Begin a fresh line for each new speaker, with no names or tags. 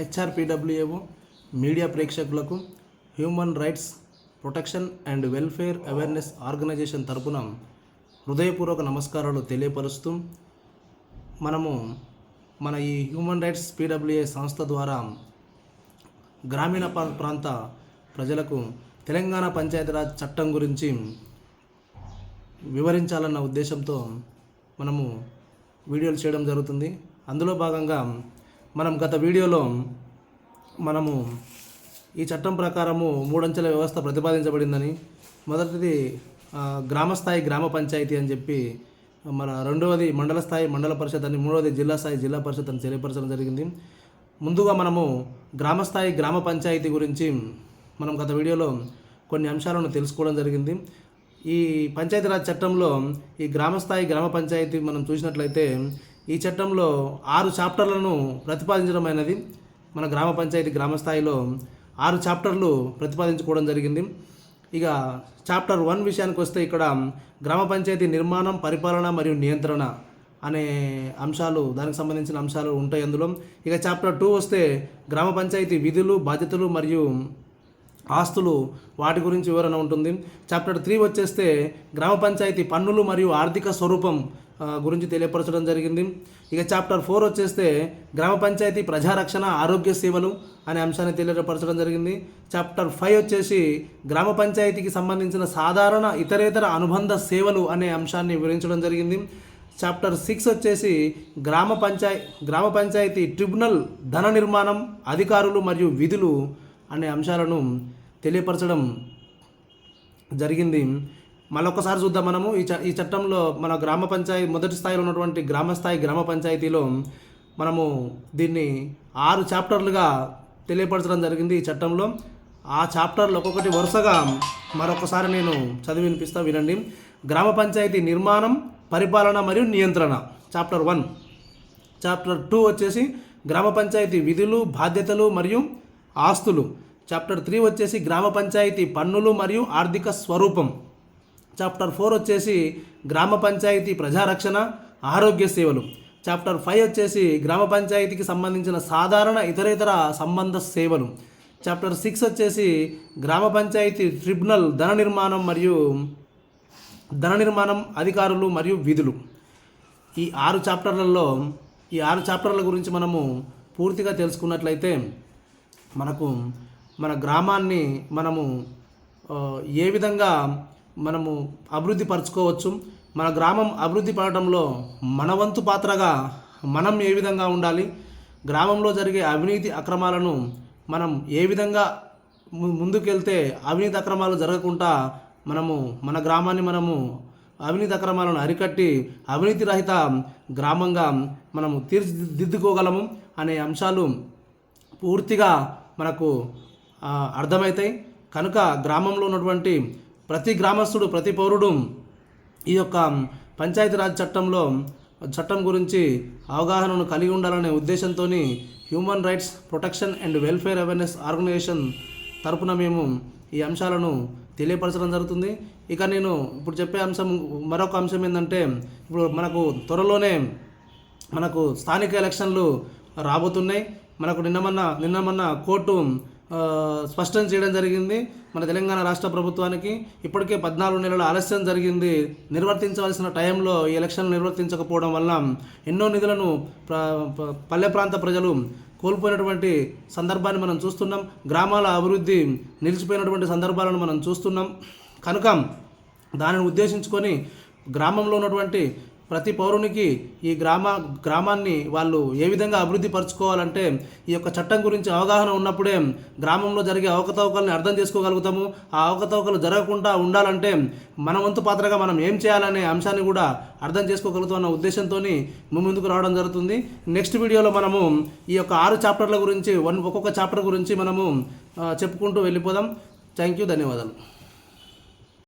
హెచ్ఆర్పిడబ్ల్యూఏఓ media ప్రేక్షకులకు human rights protection and welfare awareness organisation తరపున హృదయపూర్వక నమస్కారాలు తెలియపరుస్తూ మనము మన ఈ హ్యూమన్ రైట్స్ పీడబ్ల్యూఏ సంస్థ ద్వారా గ్రామీణ ప్రా- ప్రాంత ప్రజలకు తెలంగాణ పంచాయతీరాజ్ చట్టం గురించి వివరించాలన్న ఉద్దేశంతో మనము వీడియోలు చేయడం జరుగుతుంది. అందులో భాగంగా మనం గత వీడియోలో మనము ఈ చట్టం ప్రకారము మూడంచెల వ్యవస్థ ప్రతిపాదించబడిందని మొదటిది గ్రామస్థాయి గ్రామ పంచాయతీ అని చెప్పి మన రెండవది మండల స్థాయి మండల పరిషత్ అని మూడవది జిల్లా స్థాయి జిల్లా పరిషత్ అని తెలియపరచడం జరిగింది. ముందుగా మనము గ్రామస్థాయి గ్రామ పంచాయతీ గురించి మనం గత వీడియోలో కొన్ని అంశాలను తెలుసుకోవడం జరిగింది. ఈ పంచాయతీరాజ్ చట్టంలో ఈ గ్రామస్థాయి గ్రామ పంచాయతీ మనం చూసినట్లయితే ఈ చట్టంలో ఆరు చాప్టర్లను ప్రతిపాదించడమైనది మన గ్రామ పంచాయతీ గ్రామ స్థాయిలో ఆరు చాప్టర్లు ప్రతిపాదించుకోవడం జరిగింది. ఇక చాప్టర్ వన్ విషయానికి వస్తే ఇక్కడ గ్రామ పంచాయతీ నిర్మాణం పరిపాలన మరియు నియంత్రణ అనే అంశాలు దానికి సంబంధించిన అంశాలు ఉంటాయి అందులో. ఇక చాప్టర్ టూ వస్తే గ్రామ పంచాయతీ విధులు బాధ్యతలు మరియు ఆస్తులు వాటి గురించి వివరణ ఉంటుంది. చాప్టర్ త్రీ వచ్చేస్తే గ్రామ పంచాయతీ పన్నులు మరియు ఆర్థిక స్వరూపం గురించి తెలియపరచడం జరిగింది. ఇక చాప్టర్ ఫోర్ వచ్చేస్తే గ్రామ పంచాయతీ ప్రజారక్షణ ఆరోగ్య సేవలు అనే అంశాన్ని తెలియపరచడం జరిగింది. చాప్టర్ ఫైవ్ వచ్చేసి గ్రామ పంచాయతీకి సంబంధించిన సాధారణ ఇతరేతర అనుబంధ సేవలు అనే అంశాన్ని వివరించడం జరిగింది. చాప్టర్ సిక్స్ వచ్చేసి గ్రామ పంచాయ గ్రామ పంచాయతీ ట్రిబ్యునల్ ధన నిర్మాణం అధికారులు మరియు విధులు అనే అంశాలను తెలియపరచడం జరిగింది. మళ్ళొకసారి చూద్దాం మనము. ఈ చ ఈ చట్టంలో మన గ్రామ పంచాయతీ మొదటి స్థాయిలో ఉన్నటువంటి గ్రామస్థాయి గ్రామ పంచాయతీలో మనము దీన్ని ఆరు చాప్టర్లుగా తెలియపరచడం జరిగింది ఈ చట్టంలో. ఆ చాప్టర్లు ఒక్కొక్కటి వరుసగా మరొకసారి నేను చదివి వినిపిస్తా వినండి. గ్రామ పంచాయతీ నిర్మాణం పరిపాలన మరియు నియంత్రణ చాప్టర్ వన్. చాప్టర్ టూ వచ్చేసి గ్రామ పంచాయతీ విధులు బాధ్యతలు మరియు ఆస్తులు. చాప్టర్ త్రీ వచ్చేసి గ్రామ పంచాయతీ పన్నులు మరియు ఆర్థిక స్వరూపం. చాప్టర్ ఫోర్ వచ్చేసి గ్రామ పంచాయతీ ప్రజారక్షణ ఆరోగ్య సేవలు. చాప్టర్ ఫైవ్ వచ్చేసి గ్రామ పంచాయతీకి సంబంధించిన సాధారణ ఇతరేతర సంబంధ సేవలు. చాప్టర్ సిక్స్ వచ్చేసి గ్రామ పంచాయతీ ట్రిబ్యునల్ ధన నిర్మాణం మరియు ధన నిర్మాణం అధికారులు మరియు విధులు. ఈ ఆరు చాప్టర్లలో ఈ ఆరు చాప్టర్ల గురించి మనము పూర్తిగా తెలుసుకున్నట్లయితే మనకు మన గ్రామాన్ని మనము ఏ విధంగా మనము అభివృద్ధి పరచుకోవచ్చు. మన గ్రామం అభివృద్ధి పడటంలో మన వంతు పాత్రగా మనం ఏ విధంగా ఉండాలి? గ్రామంలో జరిగే అవినీతి అక్రమాలను మనం ఏ విధంగా ము- ముందుకెళ్తే అవినీతి అక్రమాలు జరగకుండా మనము మన గ్రామాన్ని మనము అవినీతి అక్రమాలను అరికట్టి అవినీతి రహిత గ్రామంగా మనము తీర్చిదిద్దుకోగలము అనే అంశాలు పూర్తిగా మనకు అర్థమవుతాయి కనుక గ్రామంలో ఉన్నటువంటి ప్రతి గ్రామస్తుడు ప్రతి పౌరుడు ఈ యొక్క పంచాయతీరాజ్ చట్టంలో చట్టం గురించి అవగాహనను కలిగి ఉండాలనే ఉద్దేశంతో human rights protection and welfare awareness organisation తరపున మేము ఈ అంశాలను తెలియపరచడం జరుగుతుంది. ఇక నేను ఇప్పుడు చెప్పే అంశం మరొక అంశం ఏంటంటే ఇప్పుడు మనకు త్వరలోనే మనకు స్థానిక ఎలక్షన్లు రాబోతున్నాయి. మనకు నిన్న మొన్న నిన్న మొన్న కోర్టు స్పష్టం చేయడం జరిగింది. మన తెలంగాణ రాష్ట్ర ప్రభుత్వానికి ఇప్పటికే పద్నాలుగు నెలల ఆలస్యం జరిగింది. నిర్వర్తించవలసిన టైంలో ఈ ఎలక్షన్ నిర్వర్తించకపోవడం వల్ల ఎన్నో నిధులను పల్లె ప్రాంత ప్రజలు కోల్పోయినటువంటి సందర్భాన్ని మనం చూస్తున్నాం. గ్రామాల అభివృద్ధి నిలిచిపోయినటువంటి సందర్భాలను మనం చూస్తున్నాం. కనుక దానిని ఉద్దేశించుకొని గ్రామంలో ఉన్నటువంటి ప్రతి పౌరునికి ఈ గ్రామ గ్రామాన్ని వాళ్ళు ఏ విధంగా అభివృద్ధి పరచుకోవాలంటే ఈ యొక్క చట్టం గురించి అవగాహన ఉన్నప్పుడే గ్రామంలో జరిగే అవకతవకల్ని అర్థం చేసుకోగలుగుతాము. ఆ అవకతవకలు జరగకుండా ఉండాలంటే మన వంతు పాత్రగా మనం ఏం చేయాలనే అంశాన్ని కూడా అర్థం చేసుకోగలుగుతాం అన్న ఉద్దేశంతో ముందుకు రావడం జరుగుతుంది. నెక్స్ట్ వీడియోలో మనము ఈ యొక్క ఆరు చాప్టర్ల గురించి వన్ ఒక్కొక్క చాప్టర్ గురించి మనము చెప్పుకుంటూ వెళ్ళిపోదాం. థ్యాంక్ యూ ధన్యవాదాలు.